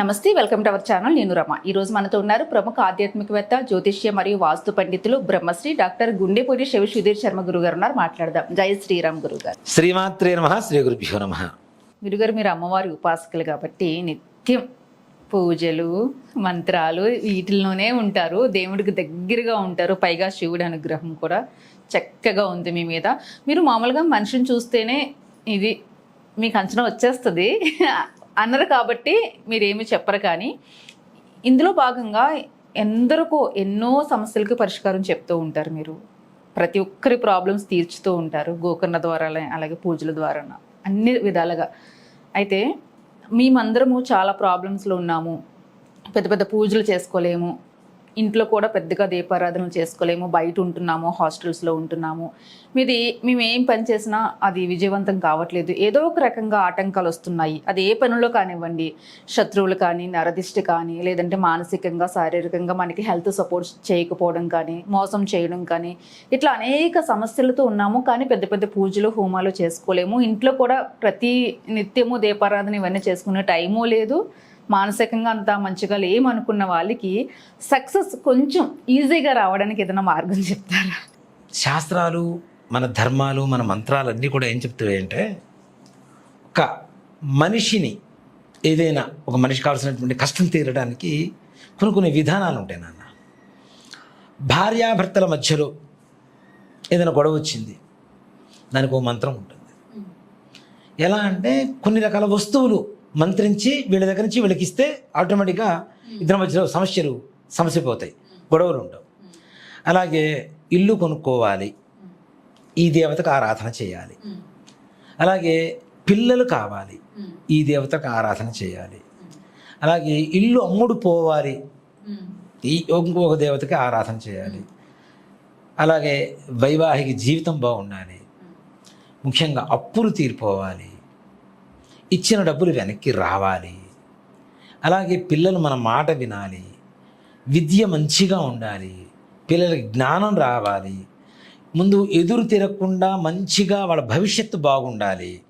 నమస్తే welcome to our channel నేను రమ. ఈ రోజు మనతో ఉన్నారు ప్రముఖ ఆధ్యాత్మికవేత్త జ్యోతిష్య మరియు వాస్తు పండితులు బ్రహ్మశ్రీ డాక్టర్ గుండెపూడి శివ సుధీర్ శర్మ గురువు గారు ఉన్నారు. మాట్లాడదాం. జై శ్రీరామ్ గురువు గారు శ్రీమాత్రే నమ శ్రీ గురుభ్యో నమ. గురుగారు మీరు అమ్మవారి ఉపాసకులు కాబట్టి నిత్యం పూజలు మంత్రాలు వీటిల్లోనే ఉంటారు. దేవుడికి దగ్గరగా ఉంటారు. పైగా శివుడి అనుగ్రహం కూడా చక్కగా ఉంది మీ మీద. మీరు మామూలుగా మనిషిని చూస్తేనే ఇది మీకు అంచనా వచ్చేస్తుంది. అన్నారు కాబట్టి మీరేమి చెప్పరు కానీ ఇందులో భాగంగా ఎందరికో ఎన్నో సమస్యలకు పరిష్కారం చెప్తూ ఉంటారు మీరు. ప్రతి ఒక్కరి ప్రాబ్లమ్స్ తీర్చుతూ ఉంటారు. గోకర్ణ ద్వారా అలాగే పూజల ద్వారా అన్ని విధాలుగా. అయితే మేమందరము చాలా ప్రాబ్లమ్స్లో ఉన్నాము. పెద్ద పెద్ద పూజలు చేసుకోలేము. ఇంట్లో కూడా పెద్దగా దీపారాధనలు చేసుకోలేము బయట ఉంటున్నాము హాస్టల్స్లో ఉంటున్నాము. మీది మేము ఏం పని చేసినా అది విజయవంతం కావట్లేదు. ఏదో ఒక రకంగా ఆటంకాలు వస్తున్నాయి. అది ఏ పనుల్లో కానివ్వండి శత్రువులు కానీ నరదిష్టి కానీ లేదంటే మానసికంగా శారీరకంగా మనకి హెల్త్ సపోర్ట్ చేయకపోవడం కానీ మోసం చేయడం కానీ ఇట్లా అనేక సమస్యలతో ఉన్నాము. కానీ పెద్ద పెద్ద పూజలు హోమాలు చేసుకోలేము. ఇంట్లో కూడా ప్రతి నిత్యము దీపారాధన ఇవన్నీ చేసుకునే టైము లేదు. మానసికంగా అంత మంచిగా లేమనుకున్న వాళ్ళకి సక్సెస్ కొంచెం ఈజీగా రావడానికి ఏదైనా మార్గం చెప్తారా? శాస్త్రాలు మన ధర్మాలు మన మంత్రాలు అన్నీ కూడా ఏం చెప్తాయంటే ఒక మనిషిని ఏదైనా ఒక మనిషి కావాల్సినటువంటి కష్టం తీరడానికి కొన్ని కొన్ని విధానాలు ఉంటాయి నాన్న. భార్యాభర్తల మధ్యలో ఏదైనా గొడవ వచ్చింది దానికి ఒక మంత్రం ఉంటుంది. ఎలా అంటే కొన్ని రకాల వస్తువులు మంత్రించి వీళ్ళ దగ్గర నుంచి వీళ్ళకి ఇస్తే ఆటోమేటిక్గా ఇద్దరి మధ్యలో సమస్యలు సమస్య పోతాయి. గొడవలు ఉండవు అలాగే ఇల్లు కొనుక్కోవాలి. ఈ దేవతకు ఆరాధన చేయాలి. అలాగే పిల్లలు కావాలి. ఈ దేవతకు ఆరాధన చేయాలి. అలాగే ఇల్లు అమ్ముడు పోవాలి. ఈ ఇంకొక దేవతకి ఆరాధన చేయాలి. అలాగే వైవాహిక జీవితం బాగుండాలి. ముఖ్యంగా అప్పులు తీరిపోవాలి. ఇచ్చిన డబ్బులు వెనక్కి రావాలి. అలాగే పిల్లలు మన మాట వినాలి. విద్య మంచిగా ఉండాలి. పిల్లలకి జ్ఞానం రావాలి. ముందు ఎదురు తిరగకుండా మంచిగా వాళ్ళ భవిష్యత్తు బాగుండాలి.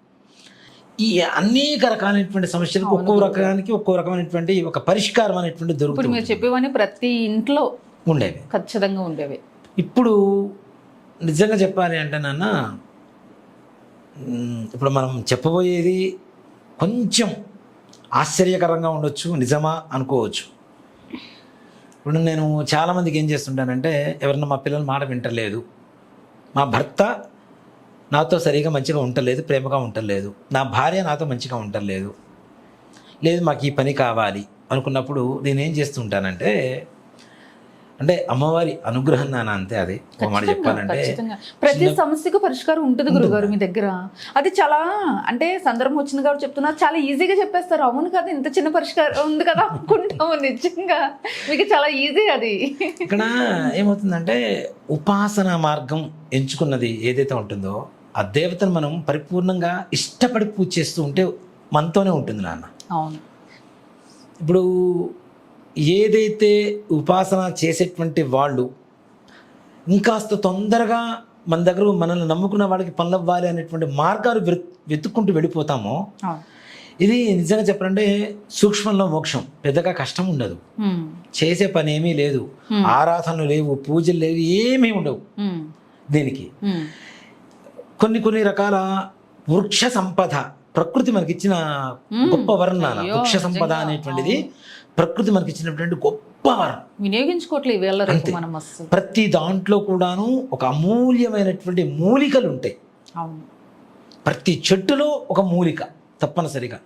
ఈ అనేక రకాలైనటువంటి సమస్యలకు ఒక్కో రకానికి ఒక్కో రకమైనటువంటి ఒక పరిష్కారం అనేటువంటి దొరుకుతుంది మీరు చెప్పేవని ప్రతి ఇంట్లో ఉండేవి. ఖచ్చితంగా ఉండేవి. ఇప్పుడు నిజంగా చెప్పాలి అంటే నాన్న ఇప్పుడు మనం చెప్పబోయేది కొంచెం ఆశ్చర్యకరంగా ఉండొచ్చు నిజమా అనుకోవచ్చు. ఇప్పుడు నేను చాలామందికి ఏం చేస్తుంటానంటే ఎవరన్నా మా పిల్లలు మాట వింటలేదు. మా భర్త నాతో సరిగా మంచిగా ఉండలేదు ప్రేమగా ఉండలేదు. నా భార్య నాతో మంచిగా ఉండలేదు. లేదు మాకు ఈ పని కావాలి అనుకున్నప్పుడు నేను ఏం చేస్తుంటానంటే అంటే అమ్మవారి అనుగ్రహం నాన్న అంతే అది. మాట చెప్పాలంటే ప్రతి సమస్యకు పరిష్కారం ఉంటుంది గురుగారు మీ దగ్గర. అది చాలా అంటే సందర్భం వచ్చింది కాబట్టి చెప్తున్నారు చాలా ఈజీగా చెప్పేస్తారు. అవును కదా ఇంత చిన్న పరిష్కారం ఉంది కదా అనుకుంటాము నిజంగా. మీకు చాలా ఈజీ అది. ఇక్కడ ఏమవుతుందంటే ఉపాసన మార్గం ఎంచుకున్నది ఏదైతే ఉంటుందో ఆ దేవతను మనం పరిపూర్ణంగా ఇష్టపడి పూజ చేస్తూ ఉంటే మనతోనే ఉంటుంది నాన్న. అవును. ఇప్పుడు ఏదైతే ఉపాసన చేసేటువంటి వాళ్ళు ఇంకాస్త తొందరగా మన దగ్గర మనల్ని నమ్ముకున్న వాళ్ళకి పనులు అవ్వాలి అనేటువంటి మార్గాలు వెతు- వెతుక్కుంటూ వెళ్ళిపోతామో ఇది నిజంగా చెప్పాలంటే సూక్ష్మంలో మోక్షం. పెద్దగా కష్టం ఉండదు. చేసే పని ఏమీ లేదు. ఆరాధనలు లేవు పూజలు లేవు ఏమీ ఉండవు. దీనికి. కొన్ని కొన్ని రకాల వృక్ష సంపద ప్రకృతి మనకిచ్చిన గొప్ప వరం నాన్న అయ్యో, వృక్ష సంపద. అనేటువంటిది ప్రకృతి మనకిచ్చినటువంటి గొప్ప వరం వినియోగించుకోవట్లేదు ప్రతి దాంట్లో కూడాను ఒక అమూల్యమైనటువంటి మూలికలు ఉంటాయి. ప్రతి చెట్టులో ఒక మూలిక తప్పనిసరిగా.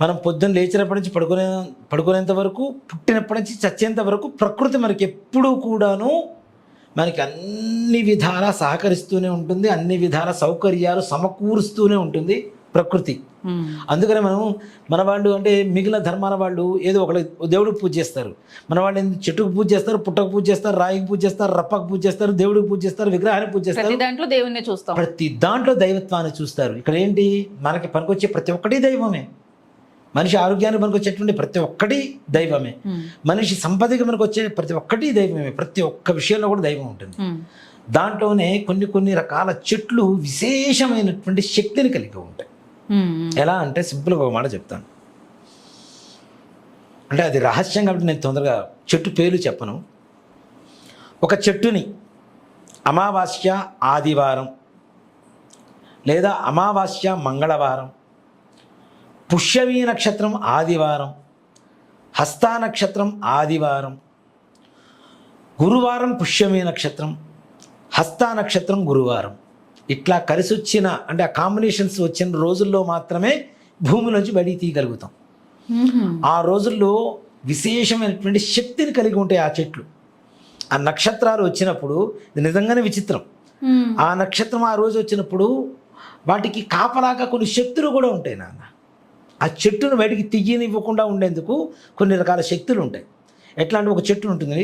మనం పొద్దున్న లేచినప్పటి నుంచి పడుకునే పడుకునేంత వరకు పుట్టినప్పటి నుంచి చచ్చేంత వరకు ప్రకృతి మనకి ఎప్పుడూ కూడాను మనకి అన్ని విధాలా సహకరిస్తూనే ఉంటుంది అన్ని విధాల సౌకర్యాలు సమకూరుస్తూనే ఉంటుంది. ప్రకృతి. అందుకనే మనం మన వాళ్ళు అంటే మిగిలిన ధర్మాల వాళ్ళు ఏదో ఒక దేవుడికి పూజ చేస్తారు. మన వాళ్ళు చెట్టుకు పూజ చేస్తారు పుట్టకు పూజ చేస్తారు రాయికి పూజ చేస్తారు రప్పకు పూజ చేస్తారు దేవుడికి పూజ చేస్తారు విగ్రహానికి పూజ చేస్తారు. దాంట్లో దేవుణ్ణి చూస్తాం. ప్రతి దాంట్లో దైవత్వాన్ని చూస్తారు. ఇక్కడ ఏంటి? మనకి పనికొచ్చే ప్రతి ఒక్కటి దైవమే. మనిషి ఆరోగ్యానికి పనికొచ్చేటువంటి ప్రతి ఒక్కటి దైవమే. మనిషి సంపదకి మనకు వచ్చే ప్రతి ఒక్కటి దైవమే. ప్రతి ఒక్క విషయంలో కూడా దైవం ఉంటుంది. దాంట్లోనే కొన్ని కొన్ని రకాల చెట్లు విశేషమైనటువంటి శక్తిని కలిగి ఉంటాయి. ఎలా అంటే సింపుల్గా ఒక మాట చెప్తాను. అంటే అది రహస్యం కాబట్టి నేను తొందరగా చెట్టు పేర్లు చెప్పను. ఒక చెట్టుని అమావాస్య ఆదివారం లేదా అమావాస్య మంగళవారం పుష్యమీ నక్షత్రం ఆదివారం హస్తా నక్షత్రం ఆదివారం గురువారం పుష్యమీ నక్షత్రం హస్తా నక్షత్రం గురువారం. ఇట్లా కలిసి వచ్చిన అంటే ఆ కాంబినేషన్స్ వచ్చిన రోజుల్లో మాత్రమే భూమిలోంచి బయటికి తీయగలుగుతాం. ఆ రోజుల్లో విశేషమైనటువంటి శక్తిని కలిగి ఉంటాయి ఆ చెట్లు. ఆ నక్షత్రాలు వచ్చినప్పుడు ఇది నిజంగానే విచిత్రం. ఆ నక్షత్రం ఆ రోజు వచ్చినప్పుడు వాటికి కాపలాగా కొన్ని శక్తులు కూడా ఉంటాయి నాన్న. ఆ చెట్టును బయటికి తీయనివ్వకుండా ఉండేందుకు కొన్ని రకాల శక్తులు ఉంటాయి. ఎట్లా అంటే ఒక చెట్టు ఉంటుంది.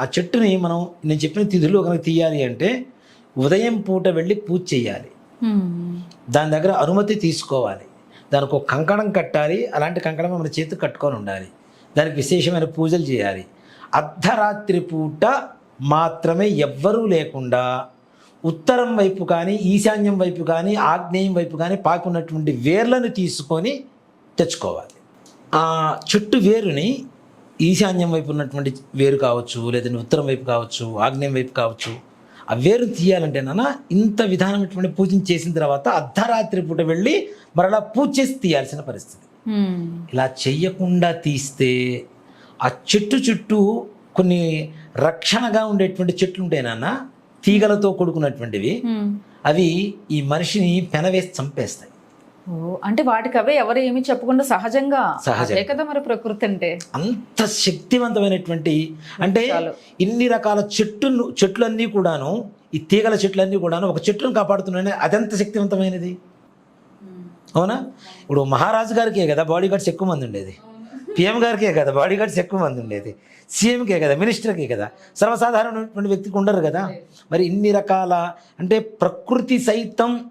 ఆ చెట్టుని మనం నేను చెప్పిన తిథులు కనుక తీయాలి అంటే ఉదయం పూట వెళ్ళి పూజ చేయాలి. మ్మ్. దాని దగ్గర అనుమతి తీసుకోవాలి. దానికి ఒక కంకణం కట్టాలి. అలాంటి కంకణం మన చేతికి కట్టుకొని ఉండాలి. దానికి విశేషమైన పూజలు చేయాలి. అర్ధరాత్రి పూట మాత్రమే ఎవ్వరూ లేకుండా ఉత్తరం వైపు కానీ ఈశాన్యం వైపు కానీ ఆగ్నేయం వైపు కానీ పాకున్నటువంటి వేర్లను తీసుకొని తెచ్చుకోవాలి. ఆ చెట్టు వేరుని ఈశాన్యం వైపు ఉన్నటువంటి వేరు కావచ్చు లేదంటే ఉత్తరం వైపు కావచ్చు ఆగ్నేయం వైపు కావచ్చు ఆ వేరు తీయాలంటే నాన్న ఇంత విధానమైనటువంటి పూజను చేసిన తర్వాత అర్ధరాత్రి పూట వెళ్ళి మరలా పూజ చేసి తీయాల్సిన పరిస్థితి. ఇలా చెయ్యకుండా తీస్తే ఆ చెట్టు చుట్టూ కొన్ని రక్షణగా ఉండేటువంటి చెట్లు ఉంటాయి నాన్న తీగలతో కూడుకున్నటువంటివి. అవి ఈ మనిషిని పెనవేసి చంపేస్తాయి అంటే వాటికి అవే ఎవరు ఏమి చెప్పకుండా సహజంగా సహజంగా. కదా మరి ప్రకృతి అంటే? అంత శక్తివంతమైనటువంటి అంటే. ఇన్ని రకాల చెట్లు చెట్లన్నీ కూడాను ఈ తీగల చెట్లన్నీ కూడాను ఒక చెట్టును కాపాడుతున్నాయి అదెంత శక్తివంతమైనది? అవునా? ఇప్పుడు మహారాజు గారికే కదా బాడీ గార్డ్స్ ఎక్కువ మంది ఉండేది. పిఎం గారికే కదా బాడీ గార్డ్స్ ఎక్కువ మంది ఉండేది. సీఎంకే కదా మినిస్టర్కే కదా. సర్వసాధారణమైనటువంటి వ్యక్తికి ఉండరు కదా. మరి ఇన్ని రకాల అంటే ప్రకృతి సైతం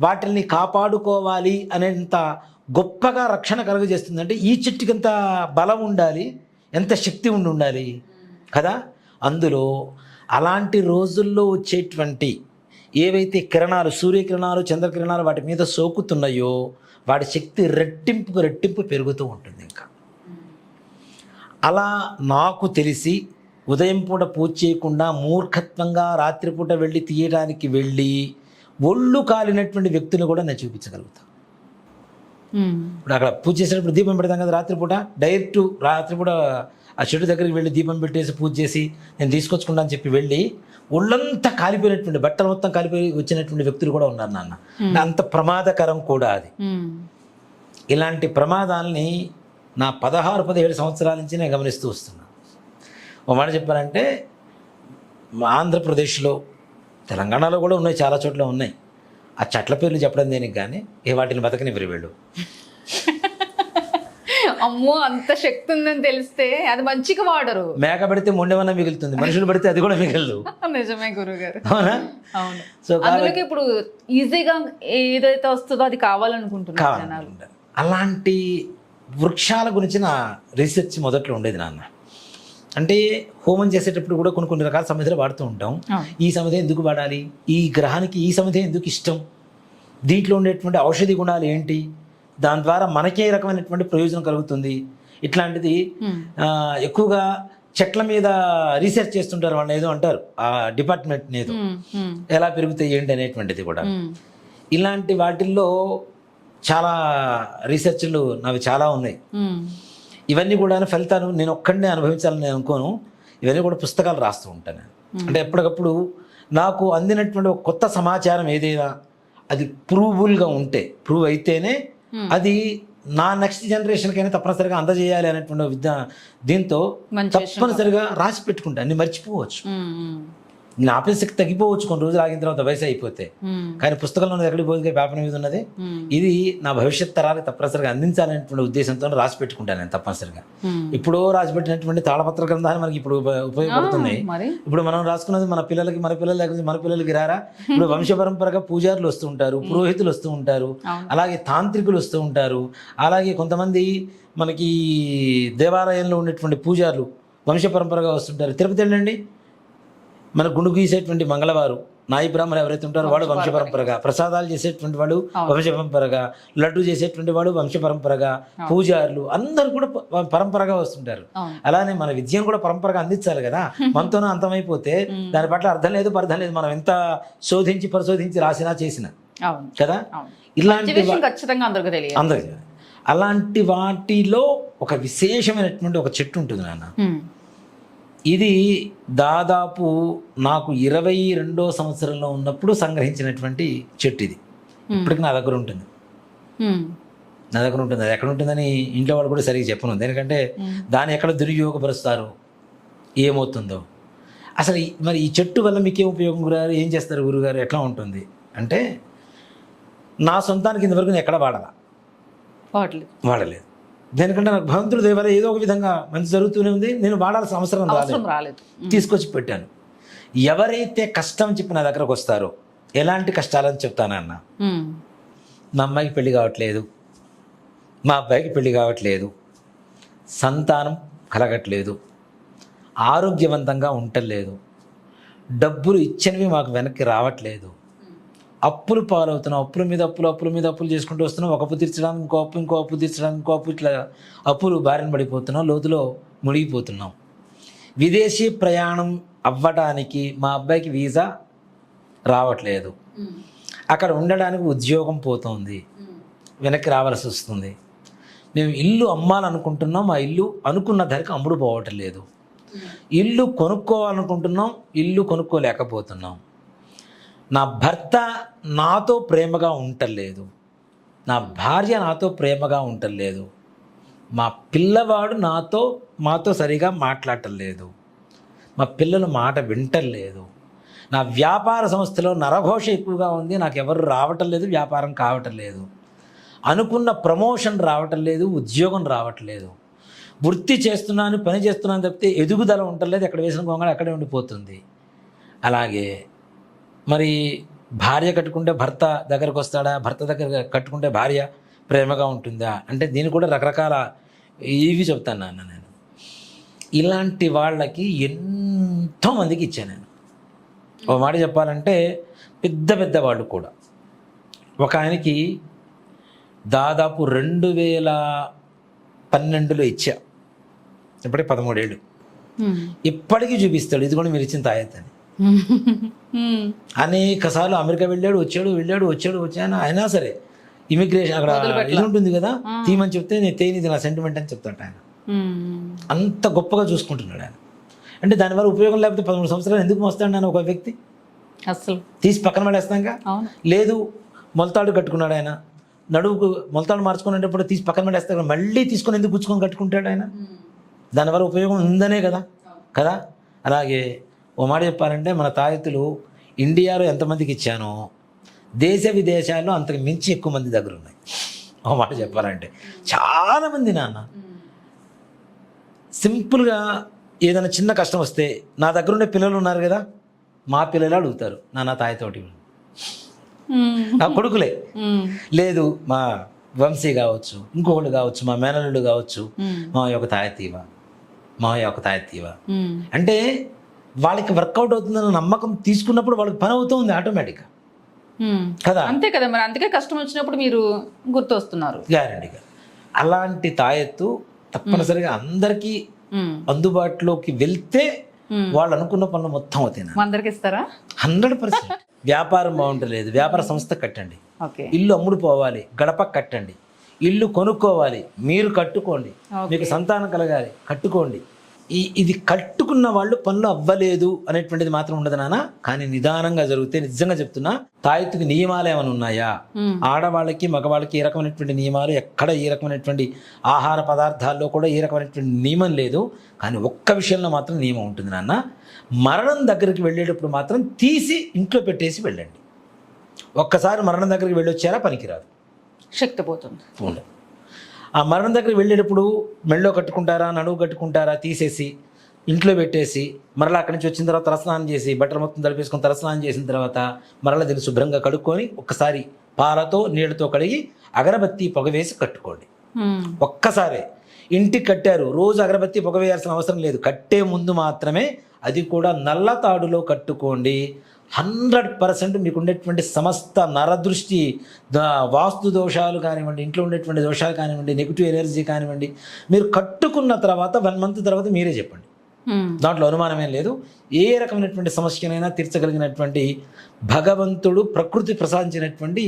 వాటిని కాపాడుకోవాలి అనేంత గొప్పగా రక్షణ కలుగజేస్తుంది. అంటే ఈ చెట్టుకి ఎంత బలం ఉండాలి ఎంత శక్తి ఉండి ఉండాలి? కదా? అందులో అలాంటి రోజుల్లో వచ్చేటువంటి ఏవైతే కిరణాలు సూర్యకిరణాలు చంద్రకిరణాలు వాటి మీద సోకుతున్నాయో వాటి శక్తి రెట్టింపుకు రెట్టింపు పెరుగుతూ ఉంటుంది ఇంకా. అలా నాకు తెలిసి ఉదయం పూట పూజ చేయకుండా మూర్ఖత్వంగా రాత్రిపూట వెళ్ళి తీయడానికి వెళ్ళి ఒళ్ళు కాలినటువంటి వ్యక్తిని కూడా నేను చూపించగలుగుతాను. ఇప్పుడు అక్కడ పూజ చేసేటప్పుడు దీపం పెడతాం కదా రాత్రిపూట డైరెక్ట్ రాత్రిపూట ఆ చెట్టు దగ్గరికి వెళ్ళి దీపం పెట్టేసి పూజ చేసి నేను తీసుకొచ్చుకుంటా అని చెప్పి వెళ్ళి ఒళ్ళంతా కాలిపోయినటువంటి బట్టలు మొత్తం కాలిపోయి వచ్చినటువంటి వ్యక్తులు కూడా ఉన్నారు నాన్న. అంత ప్రమాదకరం కూడా అది. ఇలాంటి ప్రమాదాలని నా పదహారు పదిహేడు సంవత్సరాల నుంచి నేను గమనిస్తూ వస్తున్నాను ఒక మాట చెప్పాలంటే మా ఆంధ్రప్రదేశ్లో తెలంగాణలో కూడా ఉన్నాయి చాలా చోట్ల ఉన్నాయి. ఆ చెట్ల పేర్లు చెప్పడం దేనికి కానీ ఏ వాటిని బతకనివ్వరు వీళ్ళు. అమ్మో అంత శక్తి ఉందని తెలిస్తే అది మంచిగా వాడరు. మేక పడితే మొండెమన్నా మిగులుతుంది మనుషులు పడితే అది కూడా మిగలదు. నిజమే గురుగారు. అవునా? అవును. సో అందులోకి ఇప్పుడు ఈజీగా ఏదైతే వస్తుందో అది కావాలనుకుంటున్నారు జనాలు. కావాలి అలాంటి వృక్షాల గురించి నా రీసెర్చ్ మొదట్లో ఉండేది నాన్న. అంటే హోమం చేసేటప్పుడు కూడా కొన్ని కొన్ని రకాల సమిధులు వాడుతూ ఉంటాం. ఈ సమిధ ఎందుకు వాడాలి? ఈ గ్రహానికి ఈ సమిధ ఎందుకు ఇష్టం? దీంట్లో ఉండేటువంటి ఔషధి గుణాలు ఏంటి? దాని ద్వారా మనకే రకమైనటువంటి ప్రయోజనం కలుగుతుంది. ఇట్లాంటిది ఎక్కువగా చెట్ల మీద రీసెర్చ్ చేస్తుంటారు వాళ్ళు ఏదో అంటారు. ఆ డిపార్ట్మెంట్ ఏదో. ఎలా పెరుగుతాయి ఏంటి అనేటువంటిది కూడా. ఇలాంటి వాటిల్లో చాలా రీసెర్చ్లు నావి చాలా ఉన్నాయి. ఇవన్నీ కూడా ఫలితాలు నేను ఒక్కడనే అనుభవించాలని నేను అనుకోను. ఇవన్నీ కూడా పుస్తకాలు రాస్తూ ఉంటాను. అంటే ఎప్పటికప్పుడు నాకు అందినటువంటి ఒక కొత్త సమాచారం ఏదైనా అది ప్రూవబుల్గా ఉంటే ప్రూవ్ అయితేనే అది నా నెక్స్ట్ జనరేషన్కైనా తప్పనిసరిగా అందజేయాలి అనేటువంటి విద్య దీంతో తప్పనిసరిగా రాసి పెట్టుకుంటాను మర్చిపోవచ్చు. జ్ఞాపశక్తి తగ్గిపోవచ్చు. కొన్ని రోజులు ఆగిన తర్వాత వయసు అయిపోతే. కానీ పుస్తకంలో ఉన్నది ఎక్కడికి పోతుంది పేపర్ మీద ఉన్నది. ఇది నా భవిష్యత్ తరాలకు తప్పనిసరిగా అందించాలనేటువంటి ఉద్దేశంతో రాసి పెట్టుకుంటాను నేను తప్పనిసరిగా. ఇప్పుడో రాసి పెట్టినటువంటి తాళపత్ర గ్రంథాలు మనకి ఇప్పుడు ఉప- ఉపయోగపడుతున్నాయి. ఇప్పుడు మనం రాసుకున్నది మన పిల్లలకి మన పిల్లలు లేకపోతే మన పిల్లలకి రారా? ఇప్పుడు వంశ పరంపరగా పూజారులు వస్తూ ఉంటారు పురోహితులు వస్తూ ఉంటారు. అలాగే తాంత్రికులు వస్తూ ఉంటారు అలాగే కొంతమంది మనకి దేవాలయంలో ఉండేటువంటి పూజారులు వంశ పరంపరగా వస్తుంటారు. తిరుపతి వెళ్ళండి. మన గుండు గీసేటువంటి మంగళవారు నాయి బ్రాహ్మణులు ఎవరైతే ఉంటారో వాడు వంశ పరంపరగా ప్రసాదాలు చేసేటువంటి వాడు వంశ పరంపరగా లడ్డు చేసేటువంటి వాడు వంశ పరంపరగా పూజారులు అందరూ కూడా పరంపరగా వస్తుంటారు. అలానే మన విద్యను కూడా పరంపరగా అందించాలి కదా. మనతోనే అంతమైపోతే దాని పట్ల అర్థం లేదు పర్థం లేదు. మనం ఎంత శోధించి పరిశోధించి రాసినా చేసినా. కదా? ఇలాంటి ఖచ్చితంగా అందరికీ అలాంటి వాటిలో ఒక విశేషమైనటువంటి ఒక చెట్టు ఉంటుంది నాన్న. ఇది దాదాపు నాకు ఇరవై రెండో సంవత్సరంలో ఉన్నప్పుడు సంగ్రహించినటువంటి చెట్టు ఇది ఇప్పటికి నా దగ్గర ఉంటుంది. నా దగ్గర ఉంటుంది. అది ఎక్కడ ఉంటుందని ఇంట్లో వాళ్ళు కూడా సరిగ్గా చెప్పను. ఎందుకంటే దాన్ని ఎక్కడ దుర్యోగపరుస్తారు ఏమవుతుందో? అసలు మరి ఈ చెట్టు వల్ల మీకేం ఉపయోగం గురుగారు? ఏం చేస్తారు గురుగారు? ఎట్లా ఉంటుంది? అంటే నా సొంతానికి ఇంతవరకు నేను ఎక్కడ వాడాల? వాడలేదు. వాడలేదు. దేనికంటే నాకు భగవంతుడి దేవాల ఏదో ఒక విధంగా మంచి జరుగుతూనే ఉంది. నేను వాడాల్సిన అవసరం రాలేదు. అవసరం రాలేదు. తీసుకొచ్చి పెట్టాను. ఎవరైతే కష్టం చెప్పి నా దగ్గరకు వస్తారో ఎలాంటి కష్టాలని చెప్తానన్న. మా అమ్మాయికి పెళ్ళి కావట్లేదు. మా అబ్బాయికి పెళ్ళి కావట్లేదు. సంతానం కలగట్లేదు. ఆరోగ్యవంతంగా ఉండలేదు డబ్బులు ఇచ్చినవి మాకు వెనక్కి రావట్లేదు. అప్పులు పాలవుతున్నాం. అప్పుల మీద అప్పులు అప్పుల మీద అప్పులు చేసుకుంటూ వస్తున్నాం. ఒక అప్పు తీర్చడానికి ఇంకో అప్పు ఇంకో అప్పు తీర్చడానికి ఇంకో అప్పు ఇట్లా అప్పులు బారిన పడిపోతున్నాం లోతులో మునిగిపోతున్నాం. విదేశీ ప్రయాణం అవ్వడానికి మా అబ్బాయికి వీసా రావట్లేదు. అక్కడ ఉండడానికి ఉద్యోగం పోతుంది. వెనక్కి రావాల్సి వస్తుంది. మేము ఇల్లు అమ్మాలనుకుంటున్నాం. ఆ ఇల్లు అనుకున్న ధరకు అమ్ముడు పోవటం లేదు. ఇల్లు కొనుక్కోవాలనుకుంటున్నాం. ఇల్లు కొనుక్కోలేకపోతున్నాం. నా భర్త నాతో ప్రేమగా ఉండలేదు. నా భార్య నాతో ప్రేమగా ఉండలేదు. మా పిల్లవాడు నాతో మాతో సరిగా మాట్లాడటం లేదు మా పిల్లలు మాట వింటలేదు. నా వ్యాపార సంస్థలో నరఘోష ఎక్కువగా ఉంది. నాకు ఎవరు రావటం లేదు వ్యాపారం కావటం లేదు అనుకున్న ప్రమోషన్ రావటం లేదు ఉద్యోగం రావటం లేదు వృత్తి చేస్తున్నాను పని చేస్తున్నాను తప్పితే ఎదుగుదల ఉండలేదు ఎక్కడ వేసిన గొంగళ అక్కడే ఉండిపోతుంది. అలాగే మరి భార్య కట్టుకుంటే భర్త దగ్గరకు వస్తాడా? భర్త దగ్గర కట్టుకుంటే భార్య ప్రేమగా ఉంటుందా? అంటే దీని కూడా రకరకాల ఇవి చెప్తాను నాన్న నేను. ఇలాంటి వాళ్ళకి ఎంతో మందికి ఇచ్చాను నేను. ఒక మాట చెప్పాలంటే పెద్ద పెద్ద వాళ్ళు కూడా. ఒక ఆయనకి దాదాపు రెండు వేల పన్నెండులో ఇచ్చా. ఇప్పటికి పదమూడేళ్ళు. ఇప్పటికీ చూపిస్తాడు. ఇది కూడా మీరు ఇచ్చిన తాయెత్ అని. ఉమ్. అనేక సార్లు అమెరికా వెళ్ళాడు వచ్చాడు వెళ్ళాడు వచ్చాడు వచ్చాను అయినా సరే ఇమిగ్రేషన్ అక్కడ ఇది ఉంటుంది కదా తీయమని చెప్తే నేను తేని ఇది నా సెంటిమెంట్ అని చెప్తాడు ఆయన. అంత గొప్పగా చూసుకుంటున్నాడు ఆయన. అంటే దానివల్ల ఉపయోగం లేకపోతే పదమూడు సంవత్సరాలు ఎందుకు మోస్తాడు నేను ఒక వ్యక్తి? అసలు తీసి పక్కన పడేస్తాంగా? లేదు మొలతాడు కట్టుకున్నాడు ఆయన. నడువుకు మొలతాడు మార్చుకునేటప్పుడు తీసి పక్కన పడేస్తాడు మళ్ళీ తీసుకొని ఎందుకు గుచ్చుకొని కట్టుకుంటాడు ఆయన? దానివల్ల ఉపయోగం ఉందనే కదా? కదా? అలాగే ఓ మాట చెప్పాలంటే మన తాయెత్తులు ఇండియాలో ఎంతమందికి ఇచ్చానో దేశ విదేశాల్లో అంతకు మించి ఎక్కువ మంది దగ్గర ఉన్నాయి ఓ మాట చెప్పాలంటే చాలామంది నాన్న సింపుల్గా ఏదైనా చిన్న కష్టం వస్తే నా దగ్గర ఉండే పిల్లలు ఉన్నారు కదా మా పిల్లలు అడుగుతారు నాన్న తాయతోటి ఇవ్వు." ఉమ్. నా కొడుకులే. లేదు మా వంశీ కావచ్చు ఇంకొకళ్ళు కావచ్చు మా మేనల్లుడు కావచ్చు. మా యొక్క తాయతీవ మా యొక్క తాయతీవ. అంటే వాళ్ళకి వర్కౌట్ అవుతుందన్న నమ్మకం తీసుకున్నప్పుడు వాళ్ళకి పని అవుతుంది ఆటోమేటిక్గా. కదా? అంతే కదా మరి అందుకే కష్టం వచ్చినప్పుడు మీరు గుర్తొస్తున్నారు. గ్యారంటీగా అలాంటి తాయెత్తు తప్పనిసరిగా అందరికీ. అందుబాటులోకి వెళ్తే. వాళ్ళు అనుకున్న పనులు మొత్తం అవుతాయి అందరికి ఇస్తారా? Hundred percent. వ్యాపారం బాగుంటలేదు. వ్యాపార సంస్థ కట్టండి. ఇల్లు అమ్ముడు పోవాలి. గడప కట్టండి. ఇల్లు కొనుక్కోవాలి. మీరు కట్టుకోండి. మీకు సంతానం కలగాలి. కట్టుకోండి. ఈ ఇది కట్టుకున్న వాళ్ళు పనులు అవ్వలేదు అనేటువంటిది మాత్రం ఉండదు నాన్న కానీ నిదానంగా జరిగితే నిజంగా చెప్తున్నా తాయెత్తుకి నియమాలు ఏమైనా ఉన్నాయా. ఆడవాళ్ళకి మగవాళ్ళకి ఈ రకమైనటువంటి నియమాలు ఎక్కడ ఈ రకమైనటువంటి ఆహార పదార్థాల్లో కూడా ఈ రకమైనటువంటి నియమం లేదు. కానీ ఒక్క విషయంలో మాత్రం నియమం ఉంటుంది నాన్న. మరణం దగ్గరికి వెళ్ళేటప్పుడు మాత్రం తీసి ఇంట్లో పెట్టేసి వెళ్ళండి. ఒక్కసారి మరణం దగ్గరికి వెళ్ళొచ్చారా పనికిరాదు. శక్తి పోతుంది. ఉండదు ఆ మరణం దగ్గరికి వెళ్ళేటప్పుడు మెళ్ళో కట్టుకుంటారా నడువు కట్టుకుంటారా తీసేసి ఇంట్లో పెట్టేసి మరలా అక్కడి నుంచి వచ్చిన తర్వాత తలస్నానం చేసి బట్టలు మొత్తం తడిపేసుకొని తలస్నానం చేసిన తర్వాత మరలా దీన్ని శుభ్రంగా కడుక్కొని ఒక్కసారి పాలతో నీళ్ళతో కడిగి అగరబత్తి పొగ వేసి కట్టుకోండి. ఒక్కసారే. ఇంటికి కట్టారు. రోజు అగరబత్తి పొగ వేయాల్సిన అవసరం లేదు. కట్టే ముందు మాత్రమే అది కూడా నల్ల తాడులో కట్టుకోండి. హండ్రెడ్ పర్సెంట్ మీకు ఉండేటువంటి సమస్త నరదృష్టి వాస్తు దోషాలు కానివ్వండి ఇంట్లో ఉండేటువంటి దోషాలు కానివ్వండి నెగిటివ్ ఎనర్జీ కానివ్వండి మీరు కట్టుకున్న తర్వాత వన్ మంత్ తర్వాత మీరే చెప్పండి. దాంట్లో అనుమానమేం లేదు ఏ రకమైనటువంటి సమస్యనైనా తీర్చగలిగినటువంటి భగవంతుడు ప్రకృతి ప్రసాదించినటువంటి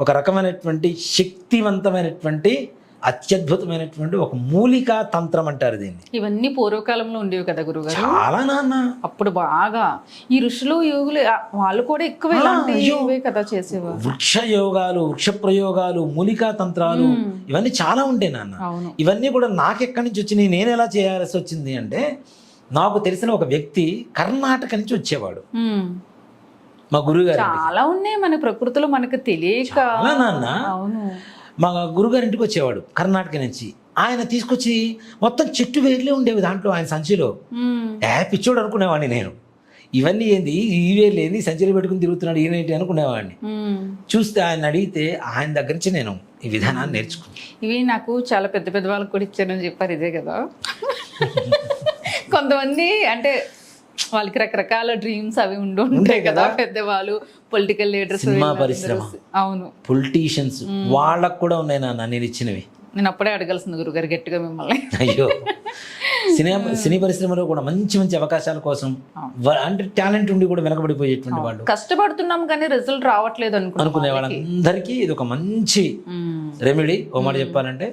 ఒక రకమైనటువంటి శక్తివంతమైనటువంటి అత్యద్భుతమైనటువంటి ఒక మూలికా తంత్రం అంటారు దీన్ని. ఇవన్నీ పూర్వకాలంలో ఉండేవి కదా గురుగారు. చాలా నాన్న. అప్పుడు బాగా ఈ ఋషులు యోగులు వాళ్ళు కూడా ఎక్కువ ఇలాంటివే కదా చేసేవారు. వృక్ష యోగాలు వృక్ష ప్రయోగాలు మూలికా తంత్రాలు ఇవన్నీ చాలా ఉంటాయి నాన్న. ఇవన్నీ కూడా నాకెక్కడి నుంచి వచ్చినాయి నేను ఎలా చేయాల్సి వచ్చింది అంటే నాకు తెలిసిన ఒక వ్యక్తి కర్ణాటక నుంచి వచ్చేవాడు. మా గురువుగారు చాలా ఉన్నాయి మన ప్రకృతిలో మనకు తెలియక. నాన్న. అవును. మా గురుగారి ఇంటికి వచ్చేవాడు కర్ణాటక నుంచి. ఆయన తీసుకొచ్చి మొత్తం చెట్టు వేర్లే ఉండేవి దాంట్లో ఆయన సంచిలో. ఏ పిచ్చోడు అనుకునేవాడిని నేను. ఇవన్నీ ఏంది? ఈ వేర్లు ఏంది? సంచిలో పెట్టుకుని తిరుగుతున్నాడు ఈయనేంటి అనుకునేవాడిని. చూస్తే ఆయన అడిగితే ఆయన దగ్గర నుంచి నేను ఈ విధానాన్ని నేర్చుకున్నాను. ఇవి నాకు చాలా పెద్ద పెద్ద వాళ్ళకి కూడా ఇచ్చారని చెప్పారు ఇదే కదా. కొంతమంది అంటే వాళ్ళకి రకరకాల డ్రీమ్స్ అవి ఉండి ఉంటాయి కదా పెద్దవాళ్ళు పొలిటికల్ లీడర్స్ సినిమా పరిశ్రమ. అవును. పొలిటీషియన్స్ వాళ్ళకు కూడా ఉన్నాయి నాన్న నేను ఇచ్చినవి. నేను అప్పుడే అడగాల్సింది గురుగారు గట్టిగా మిమ్మల్ని. అయ్యో. సినిమా సినీ పరిశ్రమలో కూడా మంచి మంచి అవకాశాల కోసం అంటే టాలెంట్ ఉండి కూడా వెనకబడిపోయేటువంటి వాళ్ళు. కష్టపడుతున్నాం కానీ రిజల్ట్ రావట్లేదు అనుకునే వాళ్ళందరికీ ఇది ఒక మంచి. రెమెడీ ఓ మాట చెప్పాలంటే.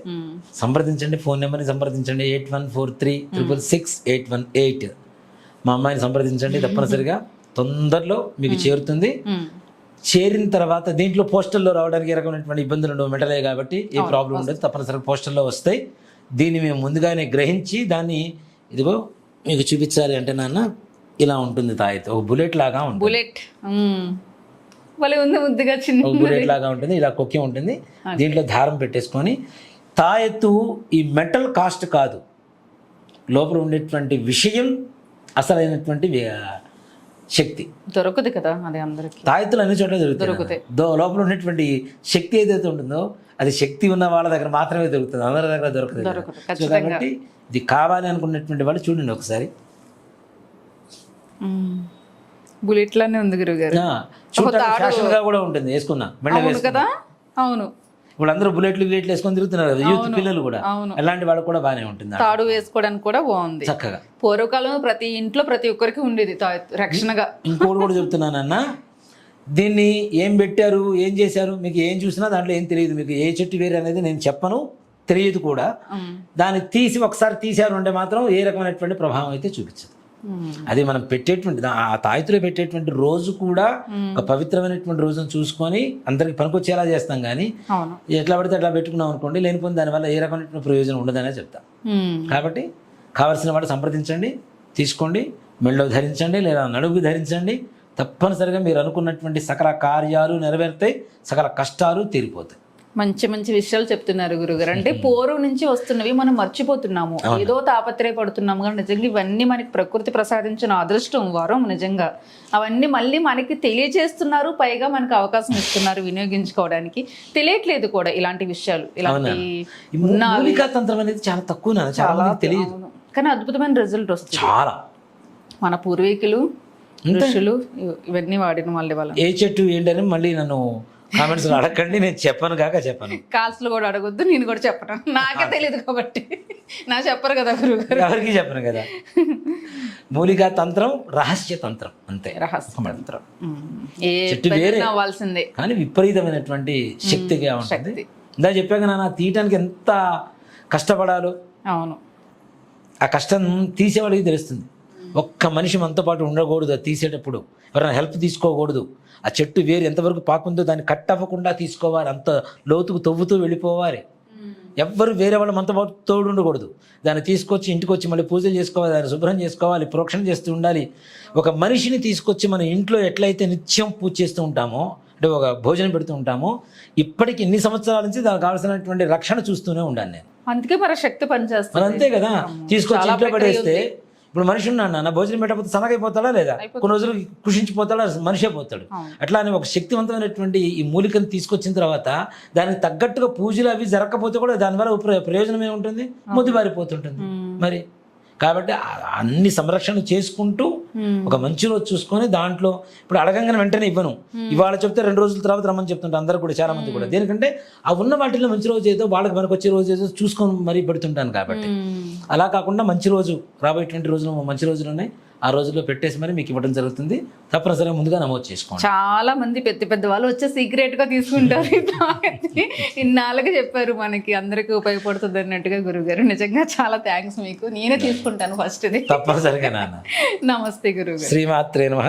సంప్రదించండి ఫోన్ నెంబర్ని సంప్రదించండి. Eight one four three triple six eight one eight మా అమ్మాయిని సంప్రదించండి తప్పనిసరిగా. తొందరలో మీకు చేరుతుంది. చేరిన తర్వాత దీంట్లో పోస్టల్లో రావడానికి రకమైనటువంటి ఇబ్బందులు ఉండవు మెటలే కాబట్టి ఏ ప్రాబ్లం ఉండదు. తప్పనిసరిగా పోస్టల్లో వస్తాయి. దీన్ని మేము ముందుగానే గ్రహించి దాన్ని ఇదిగో మీకు చూపించాలి అంటే నాన్న ఇలా ఉంటుంది తాయితో. ఒక బుల్లెట్ లాగా ఉంటుంది. బుల్లెట్. ముద్దుగా చిన్న బుల్లెట్ లాగా ఉంటుంది ఇలా కొక్కి ఉంటుంది. దీంట్లో దారం పెట్టేసుకొని తాయెత్తు ఈ మెటల్ కాస్ట్ కాదు. లోపల ఉండేటువంటి విషయం అసలైనటువంటి శక్తి. దొరకదు కదా అది అందరికి. తాయెత్తులు అన్ని చోట్ల దొరుకుతాయి. దో లోపల ఉన్నటువంటి శక్తి ఏదైతే ఉంటుందో అది శక్తి ఉన్న వాళ్ళ దగ్గర మాత్రమే దొరుకుతుంది. అందరి దగ్గర దొరకదు కాబట్టి ఇది కావాలి అనుకున్నటువంటి వాళ్ళు చూడండి ఒకసారి. బుల్లెట్ లానే ఉంది గురుగారు ఆ, చూడటానికి ఫ్యాషన్గా కూడా ఉంటుంది వేసుకున్నా. కదా? అవును. ఇప్పుడు అందరూ బుల్లెట్లు గిల్లెట్లు వేసుకొని తిరుగుతున్నారు కదా యూత్ పిల్లలు కూడా. అలాంటి వాళ్ళకి కూడా బాగానే ఉంటుంది తాడు వేసుకోవడానికి కూడా బాగుంది. చక్కగా. పూర్వకాలంలో ప్రతి ఇంట్లో ప్రతి ఒక్కరికి ఉండేది రక్షణగా. ఇంకోటి కూడా చెప్తున్నానన్న దీన్ని ఏం పెట్టారు ఏం చేశారు మీకు ఏం చూసినా దాంట్లో ఏం తెలియదు. మీకు ఏ చెట్టు వేరు అనేది నేను చెప్పను తెలియదు కూడా. దాన్ని తీసి ఒకసారి తీశారు అంటే మాత్రం ఏ రకమైనటువంటి ప్రభావం అయితే చూపించదు. అది మనం పెట్టేటువంటి ఆ తాయితులో పెట్టేటువంటి రోజు కూడా ఒక పవిత్రమైనటువంటి రోజును చూసుకొని అందరికి పనికొచ్చేలా చేస్తాం కానీ ఎట్లా పడితే అట్లా పెట్టుకున్నాం అనుకోండి లేనిపోయిన దానివల్ల ఏ రకమైనటువంటి ప్రయోజనం ఉండదనే చెప్తా. కాబట్టి కావలసిన వాడు సంప్రదించండి తీసుకోండి మెళ్ళో ధరించండి లేదా నడుగు ధరించండి. తప్పనిసరిగా మీరు అనుకున్నటువంటి సకల కార్యాలు నెరవేరుతాయి సకల కష్టాలు తీరిపోతాయి. మంచి మంచి విషయాలు చెప్తున్నారు గురుగారు. అంటే పూర్వం నుంచి వస్తున్నవి మనం మర్చిపోతున్నాము. ఏదో తాపత్రయపడుతున్నాము. కానీ నిజంగా ఇవన్నీ మనకి ప్రకృతి ప్రసాదించిన అదృష్టం వరం నిజంగా. అవన్నీ మళ్ళీ మనకి తెలియజేస్తున్నారు పైగా మనకు అవకాశం ఇస్తున్నారు వినియోగించుకోవడానికి. తెలియట్లేదు కూడా ఇలాంటి విషయాలు. ఇలాంటి తంత్రం అనేది చాలా తక్కువ చాలా తెలియదు. కానీ అద్భుతమైన రిజల్ట్ వస్తుంది. చాలా. మన పూర్వీకులు ఋషులు ఇవ- ఇవన్నీ వాడిన వాళ్ళ వాళ్ళ ఏ చెట్టు ఏంటని మళ్ళీ నన్ను కామెంట్స్ అడగండి నేను చెప్పను కాక చెప్పను. కాల్స్లో కూడా అడగొద్దు నేను కూడా చెప్పను. నాకే తెలియదు కాబట్టి. నా చెప్పరు కదా గురుగారు ఎవరికి చెప్పను కదా. మూలికా తంత్రం రహస్య తంత్రం అంతే. రహస్య. ఏ చెట్టు వేరే. అవ్వాల్సిందే కానీ విపరీతమైనటువంటి శక్తిగా ఉంటుంది. ఇందా చెప్పాక నాన్న తీయటానికి ఎంత కష్టపడాలో. అవును. ఆ కష్టం తీసేవాడికి తెలుస్తుంది. ఒక్క మనిషి మనతో పాటు ఉండకూడదు అది తీసేటప్పుడు. ఎవరైనా హెల్ప్ తీసుకోకూడదు. ఆ చెట్టు వేరు ఎంతవరకు పాకుందో దాన్ని కట్ అవ్వకుండా తీసుకోవాలి. అంత లోతుకు తవ్వుతూ వెళ్ళిపోవాలి. ఎవ్వరు వేరే వాళ్ళు మనతో పాటు తోడు ఉండకూడదు. దాన్ని తీసుకొచ్చి ఇంటికి వచ్చి మళ్ళీ పూజలు చేసుకోవాలి దాన్ని శుభ్రం చేసుకోవాలి ప్రోక్షణ చేస్తూ ఉండాలి. ఒక మనిషిని తీసుకొచ్చి మన ఇంట్లో ఎట్లయితే నిత్యం పూజ చేస్తూ ఉంటామో అంటే ఒక భోజనం పెడుతూ ఉంటామో ఇప్పటికి ఇన్ని సంవత్సరాల నుంచి దానికి కావాల్సినటువంటి రక్షణ చూస్తూనే ఉండాను నేను. అందుకే మన శక్తి పనిచేస్తుంది. మరి అంతే కదా తీసుకొచ్చి ఇంట్లో పడేస్తే ఇప్పుడు మనిషి ఉన్నాడు నాన్న భోజనం పెట్టకపోతే సనగైపోతాడా లేదా? కొన్ని రోజులు కృషించిపోతాడా? మనిషే పోతాడు. అట్లా అని ఒక శక్తివంతమైనటువంటి ఈ మూలికను తీసుకొచ్చిన తర్వాత దానికి తగ్గట్టుగా పూజలు అవి జరగకపోతే కూడా దానివల్ల ప్రయోజనం ఏముంటుంది? మొద్దుబారిపోతుంటుంది. మరి కాబట్టి అన్ని సంరక్షణ చేసుకుంటూ ఒక మంచి రోజు చూసుకొని దాంట్లో ఇప్పుడు అడగంగానే వెంటనే ఇవ్వను. ఇవాళ చెప్తే రెండు రోజుల తర్వాత రమ్మని చెప్తుంటారు అందరు కూడా చాలా మంది కూడా దేనికంటే ఆ ఉన్న వాటిలో మంచి రోజు ఏదో వాళ్ళకి మనకు వచ్చే రోజు ఏదో చూసుకొని మరీ పెడుతుంటాను కాబట్టి. అలా కాకుండా మంచి రోజు రాబోయేటువంటి రోజులు మంచి రోజులు ఉన్నాయి. ఆ రోజుల్లో పెట్టేసి మరి మీకు ఇవ్వడం జరుగుతుంది. తప్పనిసరిగా ముందుగా నమోదు చేసుకోండి. చాలా మంది పెద్ద పెద్ద వాళ్ళు వచ్చే సీక్రెట్గా తీసుకుంటారు. ఇన్నాళ్ళుగా చెప్పారు మనకి అందరికీ ఉపయోగపడుతుంది అన్నట్టుగా గురుగారు. నిజంగా చాలా థ్యాంక్స్ మీకు. నేనే తీసుకుంటాను ఫస్ట్ తప్పనిసరిగా నాన్న. నమస్తే గురుగారు. శ్రీమాత్రే నమ.